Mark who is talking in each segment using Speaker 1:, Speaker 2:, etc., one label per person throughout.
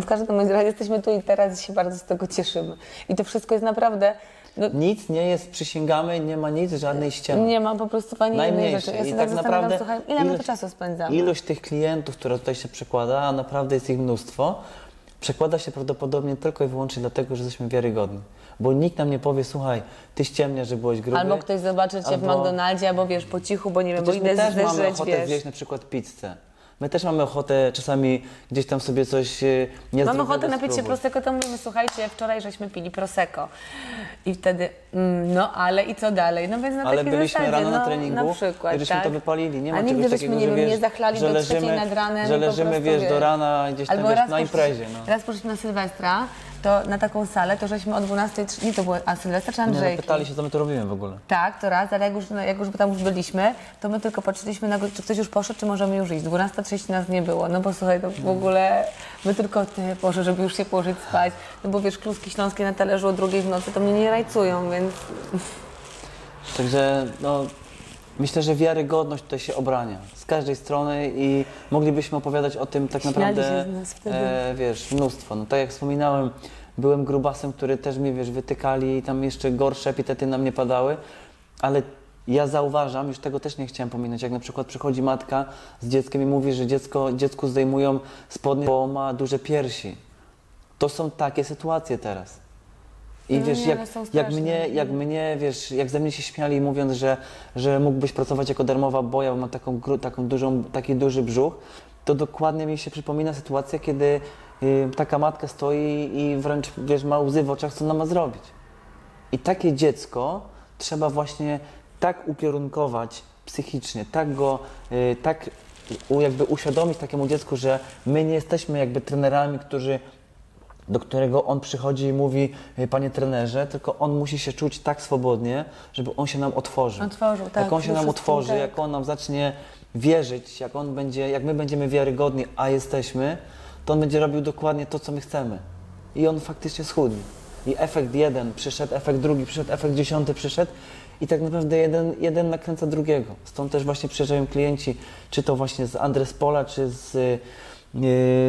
Speaker 1: W każdym razie jesteśmy tu i teraz i się bardzo z tego cieszymy. I to wszystko jest naprawdę, no,
Speaker 2: Nic nie jest, przysięgamy, nie ma nic, żadnej ściemy.
Speaker 1: nie ma po prostu ani jednej
Speaker 2: Najmniejsze.
Speaker 1: rzeczy. Ja się
Speaker 2: I
Speaker 1: tak,
Speaker 2: tak naprawdę
Speaker 1: ile my tu
Speaker 2: ilość-
Speaker 1: czasu spędzamy?
Speaker 2: Ilość tych klientów, która tutaj się przekłada, a naprawdę jest ich mnóstwo, przekłada się prawdopodobnie tylko i wyłącznie dlatego, że jesteśmy wiarygodni. Bo nikt nam nie powie, słuchaj, ty ściemnia, że byłeś gruby.
Speaker 1: Albo ktoś zobaczy cię w
Speaker 2: albo-
Speaker 1: McDonaldzie, albo wiesz, po cichu, bo nie wiem, bo
Speaker 2: Przecież my
Speaker 1: idę
Speaker 2: też mamy ochotę
Speaker 1: wiesz.
Speaker 2: zjeść na przykład pizzę. My też mamy ochotę czasami gdzieś tam sobie coś e, niezdrowego
Speaker 1: Mam ochotę napić się prosecco, to mówimy, słuchajcie, wczoraj żeśmy pili prosecco. I wtedy, mm, no ale i co dalej? No więc na
Speaker 2: Ale
Speaker 1: takiej
Speaker 2: byliśmy
Speaker 1: zasadzie,
Speaker 2: rano
Speaker 1: no,
Speaker 2: na treningu
Speaker 1: na przykład,
Speaker 2: i żeśmy
Speaker 1: tak.
Speaker 2: to wypalili. Nie ma
Speaker 1: A
Speaker 2: czegoś
Speaker 1: nigdy
Speaker 2: takiego,
Speaker 1: żeśmy, nie
Speaker 2: że
Speaker 1: wiem,
Speaker 2: wiesz,
Speaker 1: nie zachlali
Speaker 2: że
Speaker 1: do trzeciej
Speaker 2: leżymy-
Speaker 1: nad ranem.
Speaker 2: że
Speaker 1: i po
Speaker 2: leżymy,
Speaker 1: prostu,
Speaker 2: wiesz, do rana gdzieś tam,
Speaker 1: Albo
Speaker 2: wiesz,
Speaker 1: raz
Speaker 2: na imprezie, no.
Speaker 1: Raz poszliśmy na Sylwestra, to na taką salę, to żeśmy o 12, trz- nie to było, a Sylwestra czy
Speaker 2: Nie, no,
Speaker 1: Andrzejki?
Speaker 2: pytali się, co my tu robimy w ogóle.
Speaker 1: Tak, to raz, ale jak już, jak już tam już byliśmy, to my tylko patrzyliśmy na go, czy ktoś już poszedł, czy możemy już iść. 12.30 nas nie było, no bo słuchaj, to w ogóle my tylko ty, Boże, żeby już się położyć spać. No bo wiesz, kluski śląskie na talerzu o drugiej w nocy, to mnie nie rajcują, więc
Speaker 2: Także no, myślę, że wiarygodność tutaj się obrania z każdej strony i moglibyśmy opowiadać o tym tak
Speaker 1: Śmiali
Speaker 2: naprawdę,
Speaker 1: się z nas wtedy.
Speaker 2: e, wiesz, mnóstwo. No tak jak wspominałem, byłem grubasem, który też mnie, wiesz, wytykali i tam jeszcze gorsze epitety na mnie padały, ale ja zauważam, już tego też nie chciałem pominąć, jak na przykład przychodzi matka z dzieckiem i mówi, że dziecko, dziecku zdejmują spodnie, bo ma duże piersi. To są takie sytuacje teraz. I wiesz, jak, jak, mnie, jak mnie, wiesz, jak ze mnie się śmiali mówiąc, że, że mógłbyś pracować jako darmowa boja, bo mam taką, gru- taką dużą, taki duży brzuch, to dokładnie mi się przypomina sytuacja, kiedy y, taka matka stoi i wręcz, wiesz, ma łzy w oczach, co ona ma zrobić. I takie dziecko trzeba właśnie tak ukierunkować psychicznie, tak go, y, tak u, jakby uświadomić takiemu dziecku, że my nie jesteśmy jakby trenerami, którzy do którego on przychodzi i mówi, "Y, panie trenerze, tylko on musi się czuć tak swobodnie, żeby on się nam otworzył.
Speaker 1: Otworzył, tak,
Speaker 2: Jak on się nam otworzy,
Speaker 1: tak.
Speaker 2: jak on nam zacznie wierzyć, jak on będzie, jak my będziemy wiarygodni, a jesteśmy, to on będzie robił dokładnie to, co my chcemy. I on faktycznie schudnie. I efekt jeden przyszedł, efekt drugi przyszedł, efekt dziesiąty przyszedł i tak naprawdę jeden, jeden nakręca drugiego. Stąd też właśnie przyjeżdżają klienci, czy to właśnie z Andrespola, czy z, yy,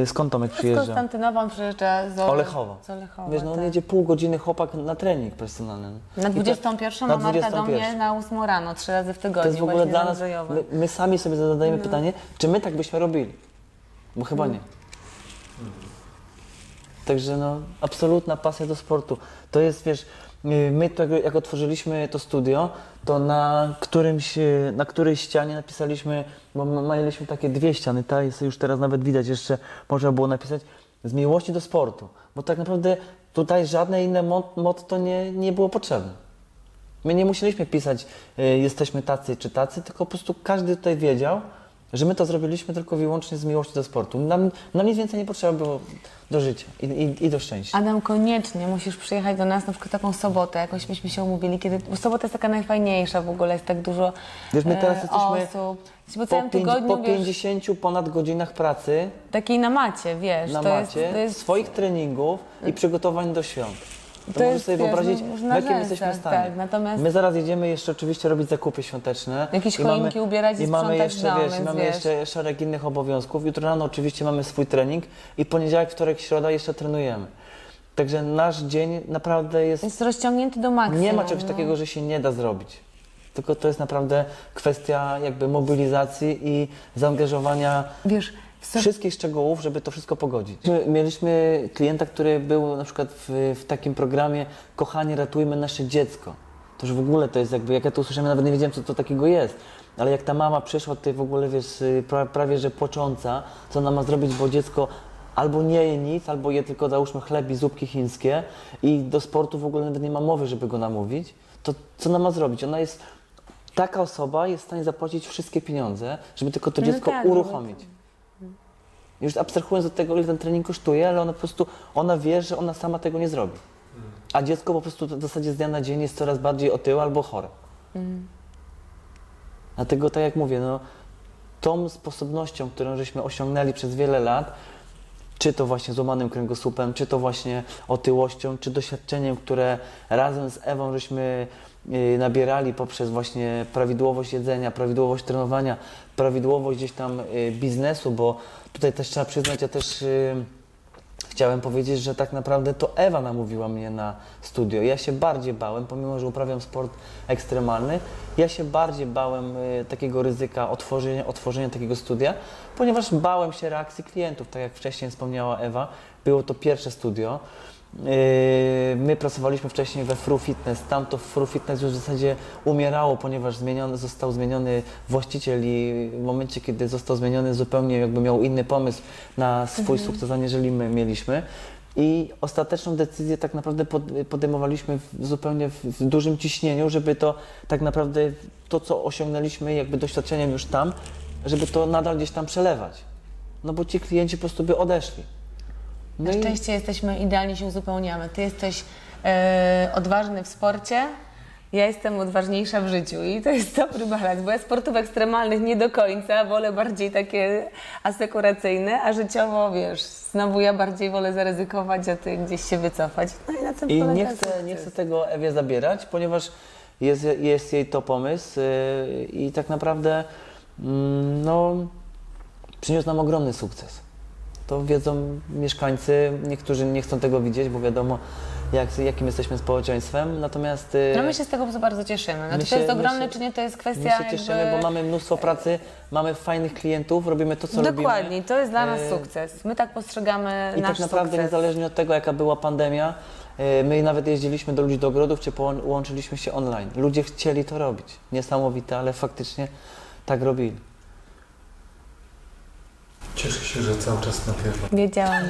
Speaker 2: skąd Tomek
Speaker 1: z
Speaker 2: przyjeżdża?
Speaker 1: Konstantynowa on przyjeżdża z Ole-
Speaker 2: Olechowo.
Speaker 1: Z Olechowa,
Speaker 2: Wiesz, no on
Speaker 1: tak.
Speaker 2: jedzie pół godziny chłopak na trening personalny.
Speaker 1: Na
Speaker 2: I to-
Speaker 1: 21
Speaker 2: na
Speaker 1: ma Marta do
Speaker 2: 21.
Speaker 1: mnie na 8 rano, trzy razy w tygodniu.
Speaker 2: To jest w ogóle dla
Speaker 1: z
Speaker 2: nas, my, my sami sobie zadajemy pytanie, czy my tak byśmy robili? Bo chyba nie. Także no, absolutna pasja do sportu. To jest, wiesz, y, my to, jak- otworzyliśmy to studio, to na, którymś, y, na którejś ścianie napisaliśmy, bo mieliśmy takie dwie ściany, ta jest już teraz nawet widać, jeszcze można było napisać, z miłości do sportu. Bo tak naprawdę tutaj żadne inne mot- motto nie, nie było potrzebne. My nie musieliśmy pisać, y, jesteśmy tacy czy tacy, tylko po prostu każdy tutaj wiedział, że my to zrobiliśmy tylko i wyłącznie z miłości do sportu. Nam, nam nic więcej nie potrzeba było do życia i, i, i do szczęścia.
Speaker 1: Adam, koniecznie musisz przyjechać do nas na przykład taką sobotę, jakoś byśmy się umówili, kiedy, bo sobota jest taka najfajniejsza w ogóle, jest tak dużo
Speaker 2: Wiesz, my teraz
Speaker 1: e,
Speaker 2: jesteśmy
Speaker 1: osób. Po
Speaker 2: Po,
Speaker 1: całym
Speaker 2: pięć,
Speaker 1: tygodniu,
Speaker 2: po
Speaker 1: wiesz,
Speaker 2: 50 ponad godzinach pracy
Speaker 1: takiej na macie, wiesz,
Speaker 2: na
Speaker 1: to,
Speaker 2: macie,
Speaker 1: jest, to jest
Speaker 2: swoich treningów i przygotowań do świąt. To,
Speaker 1: To
Speaker 2: możesz sobie
Speaker 1: wiesz,
Speaker 2: wyobrazić,
Speaker 1: no, na
Speaker 2: jakim jesteśmy
Speaker 1: rzęsach,
Speaker 2: stanie.
Speaker 1: tak, natomiast-
Speaker 2: My zaraz jedziemy jeszcze oczywiście robić zakupy świąteczne.
Speaker 1: Jakieś
Speaker 2: mamy-
Speaker 1: choinki ubierać i
Speaker 2: i mamy jeszcze,
Speaker 1: dom,
Speaker 2: wiesz, i mamy
Speaker 1: wiesz.
Speaker 2: jeszcze szereg innych obowiązków. Jutro rano oczywiście mamy swój trening i poniedziałek, wtorek, środa jeszcze trenujemy. Także nasz dzień naprawdę jest
Speaker 1: jest rozciągnięty do maksimum.
Speaker 2: nie ma czegoś
Speaker 1: no.
Speaker 2: takiego, że się nie da zrobić. Tylko to jest naprawdę kwestia jakby mobilizacji i zaangażowania
Speaker 1: Wiesz,
Speaker 2: wszystkich szczegółów, żeby to wszystko pogodzić. My- Mieliśmy klienta, który był na przykład w, w takim programie Kochanie, ratujmy nasze dziecko. To już w ogóle to jest jakby, jak ja to usłyszałem, nawet nie wiedziałem, co to takiego jest. Ale jak ta mama przyszła, ty w ogóle wiesz, y, pra, prawie że płacząca, co ona ma zrobić, bo dziecko albo nie je nic, albo je tylko załóżmy chleb i zupki chińskie i do sportu w ogóle nawet nie ma mowy, żeby go namówić, to co ona ma zrobić? Ona jest, taka osoba jest w stanie zapłacić wszystkie pieniądze, żeby tylko to
Speaker 1: No
Speaker 2: dziecko
Speaker 1: tak, no
Speaker 2: uruchomić. Już abstrahując od tego, ile ten trening kosztuje, ale ona po prostu, ona wie, że ona sama tego nie zrobi. A dziecko po prostu w zasadzie z dnia na dzień jest coraz bardziej otyłe albo chore. Dlatego, tak jak mówię, no, tą sposobnością, którą żeśmy osiągnęli przez wiele lat, czy to właśnie złamanym kręgosłupem, czy to właśnie otyłością, czy doświadczeniem, które razem z Ewą żeśmy y, nabierali poprzez właśnie prawidłowość jedzenia, prawidłowość trenowania, prawidłowość gdzieś tam y, biznesu, bo tutaj też trzeba przyznać, ja też y, chciałem powiedzieć, że tak naprawdę to Ewa namówiła mnie na studio. Ja się bardziej bałem, pomimo że uprawiam sport ekstremalny, ja się bardziej bałem y, takiego ryzyka otworzenia, otworzenia takiego studia, ponieważ bałem się reakcji klientów, tak jak wcześniej wspomniała Ewa. Było to pierwsze studio. Yy, My pracowaliśmy wcześniej we Fru Fitness. Tam to Fru Fitness już w zasadzie umierało, ponieważ zmieniony, został zmieniony właściciel i w momencie, kiedy został zmieniony, zupełnie jakby miał inny pomysł na swój sukces, aniżeli my mieliśmy. I ostateczną decyzję tak naprawdę pod, podejmowaliśmy w, zupełnie w, w dużym ciśnieniu, żeby to tak naprawdę to, co osiągnęliśmy jakby doświadczeniem już tam, żeby to nadal gdzieś tam przelewać. No bo ci klienci po prostu by odeszli. No
Speaker 1: Na
Speaker 2: i-
Speaker 1: szczęście jesteśmy, idealnie się uzupełniamy. Ty jesteś e, odważny w sporcie, ja jestem odważniejsza w życiu i to jest dobry balans, bo ja sportów ekstremalnych nie do końca, wolę bardziej takie asekuracyjne, a życiowo, wiesz, znowu ja bardziej wolę zaryzykować, a ty gdzieś się wycofać. No i na tym
Speaker 2: I
Speaker 1: polega
Speaker 2: nie chcę, nie chcę tego Ewie zabierać, ponieważ jest, jest jej to pomysł yy, i tak naprawdę mm, no, przyniósł nam ogromny sukces. To wiedzą mieszkańcy, niektórzy nie chcą tego widzieć, bo wiadomo jak, jakim jesteśmy społeczeństwem, natomiast yy,
Speaker 1: No my się z tego bardzo cieszymy. Znaczy,
Speaker 2: My
Speaker 1: to
Speaker 2: się-
Speaker 1: jest
Speaker 2: my
Speaker 1: ogromne,
Speaker 2: się-
Speaker 1: czy nie, to jest
Speaker 2: my
Speaker 1: kwestia
Speaker 2: się cieszymy,
Speaker 1: jakby...
Speaker 2: bo mamy mnóstwo pracy, mamy fajnych klientów, robimy to, co robimy.
Speaker 1: Dokładnie, to jest dla nas
Speaker 2: Yy,
Speaker 1: sukces. My tak postrzegamy
Speaker 2: I
Speaker 1: nasz
Speaker 2: tak naprawdę
Speaker 1: sukces.
Speaker 2: niezależnie od tego, jaka była pandemia, y, my nawet jeździliśmy do ludzi do ogrodów, czy połą- łączyliśmy się online. Ludzie chcieli to robić. Niesamowite, ale faktycznie tak robili.
Speaker 3: Się, że cały czas nagrywa.
Speaker 1: Wiedziałam.